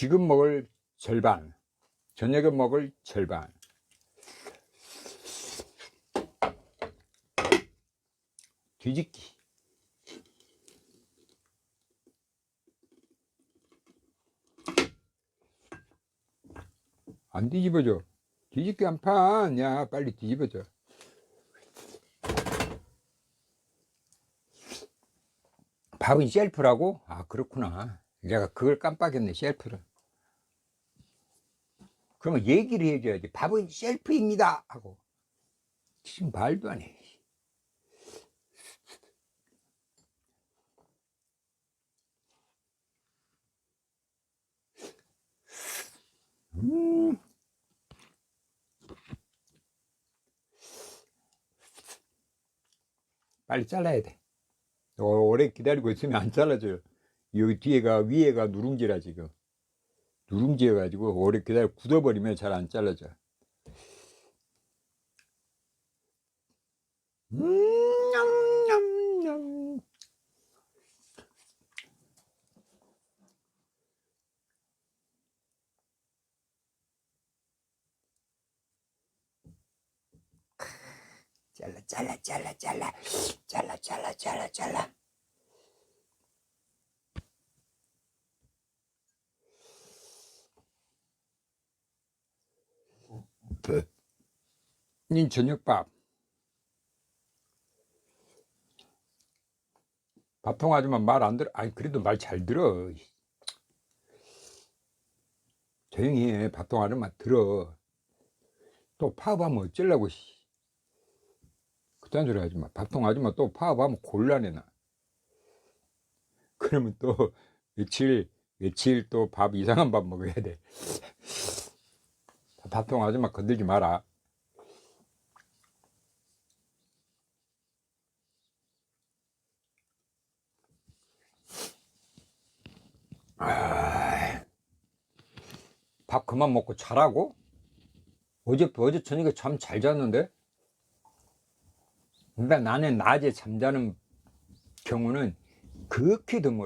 지금 먹을 절반, 저녁에 먹을 절반. 뒤집기. 안 뒤집어져. 뒤집기 한 판. 야, 빨리 뒤집어져. 밥은 셀프라고? 아, 그렇구나. 내가 그걸 깜빡했네, 셀프를. 그러면 얘기를 해줘야지. 밥은 셀프입니다. 하고. 지금 말도 안 해. 음. 빨리 잘라야 돼. 어, 오래 기다리고 있으면 안 잘라져요. 여기 뒤에가, 위에가 누룽지라 지금. 누룽지여가지고 오래 기다려 굳어버리면 잘 안 잘라져. 음, 냠 냠 냠. 잘라, 잘라, 잘라, 잘라, 잘라, 잘라, 잘라, 잘라. 닌 저녁밥. 밥통 아줌마 말 안 들어. 아니, 그래도 말 잘 들어. 조용히 해. 밥통 아줌마 들어. 또 파업하면 어쩌려고, 씨. 그딴 소리 하지 마. 밥통 아줌마 또 파업하면 곤란해, 나. 그러면 또 며칠, 며칠 또 밥 이상한 밥 먹어야 돼. 밥통 아줌마 건들지 마라. 아, 밥 그만 먹고 자라고? 어제, 어제 저녁에 잠 잘 잤는데? 근데 나는 낮에 잠자는 경우는 극히 드물어.